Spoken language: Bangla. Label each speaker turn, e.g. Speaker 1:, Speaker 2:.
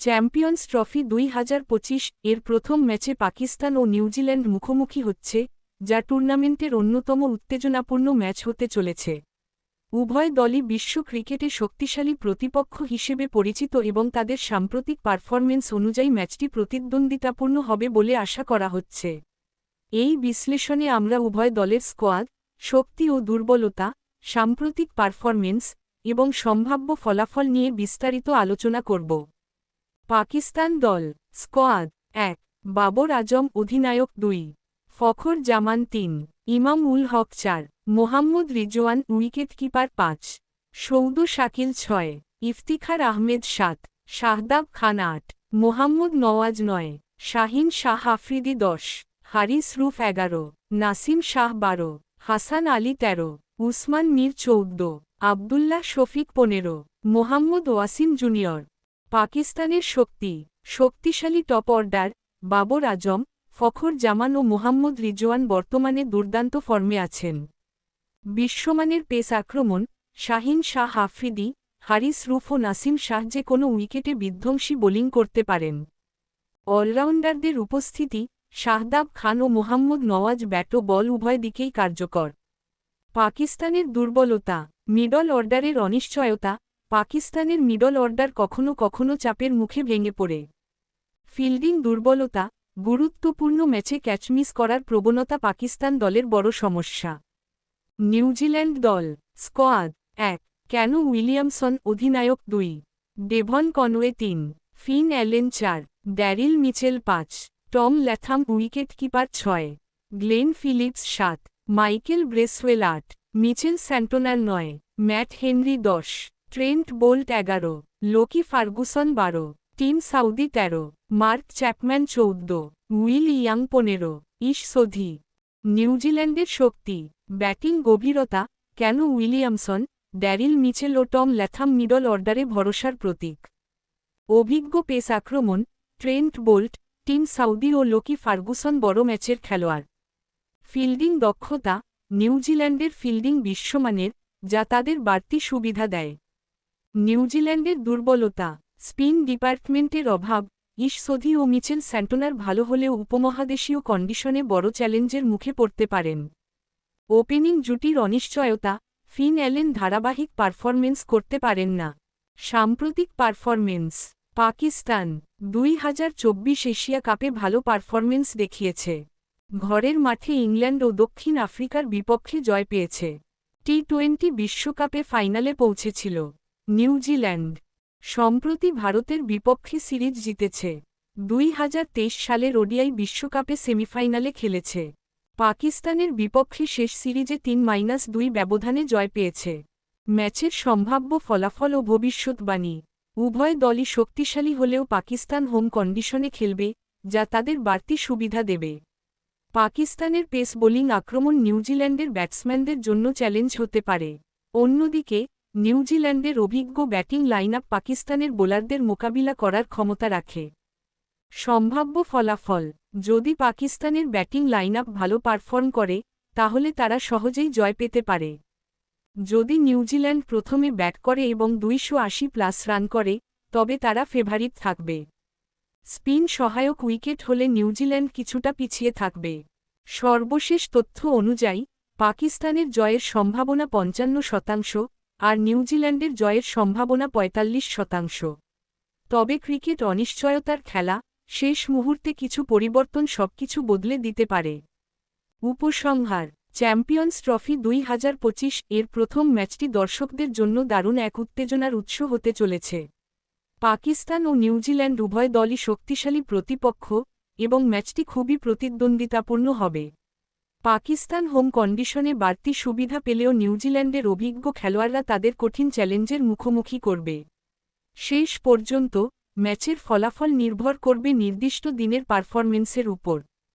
Speaker 1: চ্যাম্পিয়ন্স ট্রফি দুই হাজার পঁচিশ এর প্রথম ম্যাচে পাকিস্তান ও নিউজিল্যান্ড মুখোমুখি হচ্ছে, যা টুর্নামেন্টের অন্যতম উত্তেজনাপূর্ণ ম্যাচ হতে চলেছে। উভয় দলই বিশ্ব ক্রিকেটে শক্তিশালী প্রতিপক্ষ হিসেবে পরিচিত এবং তাদের সাম্প্রতিক পারফরমেন্স অনুযায়ী ম্যাচটি প্রতিদ্বন্দ্বিতাপূর্ণ হবে বলে আশা করা হচ্ছে। এই বিশ্লেষণে আমরা উভয় দলের স্কোয়াড, শক্তি ও দুর্বলতা, সাম্প্রতিক পারফরমেন্স এবং সম্ভাব্য ফলাফল নিয়ে বিস্তারিত আলোচনা করব। পাকিস্তান দল স্কোয়াদ এক, বাবর আজম অধিনায়ক দুই, ফখর জামান তিন, ইমাম উল হক চার, মোহাম্মদ রিজওয়ান উইকেট কিপার পাঁচ, সৌদ শাকিল ছয়, ইফতিখার আহমেদ সাত, শাহদাব খান আট, মোহাম্মদ নওয়াজ নয়, শাহিন শাহ আফ্রিদি দশ, হারিস রুফ এগারো, নাসিম শাহ বারো, হাসান আলী তেরো, উসমান মীর চৌদ্দ, আবদুল্লাহ শফিক পনেরো, মোহাম্মদ ওয়াসিম জুনিয়র। পাকিস্তানের শক্তি, শক্তিশালী টপ অর্ডার বাবর আজম, ফখর জামান ও মোহাম্মদ রিজওয়ান বর্তমানে দুর্দান্ত ফর্মে আছেন। বিশ্বমানের পেস আক্রমণ, শাহিন শাহ আফ্রিদি হারিস রুফ ও নাসিম শাহ যে কোনো উইকেটে বিধ্বংসী বোলিং করতে পারেন। অলরাউন্ডারদের উপস্থিতি, শাহদাব খান ও মোহাম্মদ নওয়াজ ব্যাট ও বল উভয় দিকেই কার্যকর। পাকিস্তানের দুর্বলতা, মিডল অর্ডারের অনিশ্চয়তা পাকিস্তানের মিডল অর্ডার কখনো কখনো চাপের মুখে ভেঙে পড়ে। ফিল্ডিং দুর্বলতা, গুরুত্বপূর্ণ ম্যাচে ক্যাচমিস করার প্রবণতা পাকিস্তান দলের বড় সমস্যা। নিউজিল্যান্ড দল স্কোয়াদ এক কেন উইলিয়ামসন অধিনায়ক দুই, ডেভন কনওয়ে তিন, ফিন অ্যালেন চার, ড্যারিল মিচেল পাঁচ, টম ল্যাথাম উইকেট কিপার ছয়, গ্লেন ফিলিপস সাত, মাইকেল ব্রেসওয়েল আট, মিচেল স্যান্টোনার নয়, ম্যাট হেনরি দশ। ট্রেন্ট বোল্ট এগারো, লোকি ফার্গুসন বারো, টিম সাউদি তেরো, মার্ক চ্যাপম্যান চৌদ্দ, উইল ইয়াং পনেরো, ইশ সোধি। নিউজিল্যান্ডের শক্তি, ব্যাটিং গভীরতা, কেন উইলিয়ামসন, ড্যারিল মিচেল ও টম ল্যাথাম মিডল অর্ডারে ভরসার প্রতীক। অভিজ্ঞ পেস আক্রমণ, ট্রেন্ট বোল্ট, টিম সাউদি ও লোকি ফার্গুসন বড় ম্যাচের খেলোয়াড়। ফিল্ডিং দক্ষতা, নিউজিল্যান্ডের ফিল্ডিং বিশ্বমানের, যা তাদের বাড়তি সুবিধা দেয়। নিউজিল্যান্ডের দুর্বলতা, স্পিন ডিপার্টমেন্টের অভাব ঈশ্বধি ও মিচেল স্যান্টোনার ভালো হলেও উপমহাদেশীয় কন্ডিশনে বড় চ্যালেঞ্জের মুখে পড়তে পারেন। ওপেনিং জুটির অনিশ্চয়তা, ফিন অ্যালেন ধারাবাহিক পারফরমেন্স করতে পারেন না। সাম্প্রতিক পারফরমেন্স পাকিস্তান, দুই হাজার চব্বিশ এশিয়া কাপে ভালো পারফরমেন্স দেখিয়েছে। ঘরের মাঠে ইংল্যান্ড ও দক্ষিণ আফ্রিকার বিপক্ষে জয় পেয়েছে। টি টোয়েন্টি বিশ্বকাপে ফাইনালে পৌঁছেছিল। নিউজিল্যান্ড সম্প্রতি ভারতের বিপক্ষে সিরিজ জিতেছে। দুই সালের ওডিআই বিশ্বকাপে সেমিফাইনালে খেলেছে। পাকিস্তানের বিপক্ষে শেষ সিরিজে তিন মাইনাস দুই ব্যবধানে জয় পেয়েছে। ম্যাচের সম্ভাব্য ফলাফল ও ভবিষ্যৎবাণী। উভয় দলই শক্তিশালী হলেও পাকিস্তান হোম কন্ডিশনে খেলবে, যা তাদের বাড়তি সুবিধা দেবে। পাকিস্তানের পেস বোলিং আক্রমণ নিউজিল্যান্ডের ব্যাটসম্যানদের জন্য চ্যালেঞ্জ হতে পারে। অন্যদিকে নিউজিল্যান্ডের অভিজ্ঞ ব্যাটিং লাইন আপ পাকিস্তানের বোলারদের মোকাবিলা করার ক্ষমতা রাখে। সম্ভাব্য ফলাফল, যদি পাকিস্তানের ব্যাটিং লাইন আপ ভালো পারফর্ম করে, তাহলে তারা সহজেই জয় পেতে পারে। যদি নিউজিল্যান্ড প্রথমে ব্যাট করে এবং দুইশো আশি প্লাস রান করে, তবে তারা ফেভারিট থাকবে। স্পিন সহায়ক উইকেট হলে নিউজিল্যান্ড কিছুটা পিছিয়ে থাকবে। সর্বশেষ তথ্য অনুযায়ী, পাকিস্তানের জয়ের সম্ভাবনা পঞ্চান্ন শতাংশ আর নিউজিল্যান্ডের জয়ের সম্ভাবনা ৪৫ শতাংশ। তবে ক্রিকেট অনিশ্চয়তার খেলা, শেষ মুহূর্তে কিছু পরিবর্তন সবকিছু বদলে দিতে পারে। উপসংহার, চ্যাম্পিয়ন্স ট্রফি দুই হাজার পঁচিশ এর প্রথম ম্যাচটি দর্শকদের জন্য দারুণ এক উত্তেজনার উৎস হতে চলেছে। পাকিস্তান ও নিউজিল্যান্ড উভয় দলই শক্তিশালী প্রতিপক্ষ এবং ম্যাচটি খুবই প্রতিদ্বন্দ্বিতাপূর্ণ হবে। পাকিস্তান হোম কন্ডিশনে বাড়তি সুবিধা পেলেও নিউজিল্যান্ডের অভিজ্ঞ খেলোয়াড়রা তাদের কঠিন চ্যালেঞ্জের মুখোমুখি করবে। শেষ পর্যন্ত ম্যাচের ফলাফল নির্ভর করবে নির্দিষ্ট দিনের পারফরমেন্সের উপর।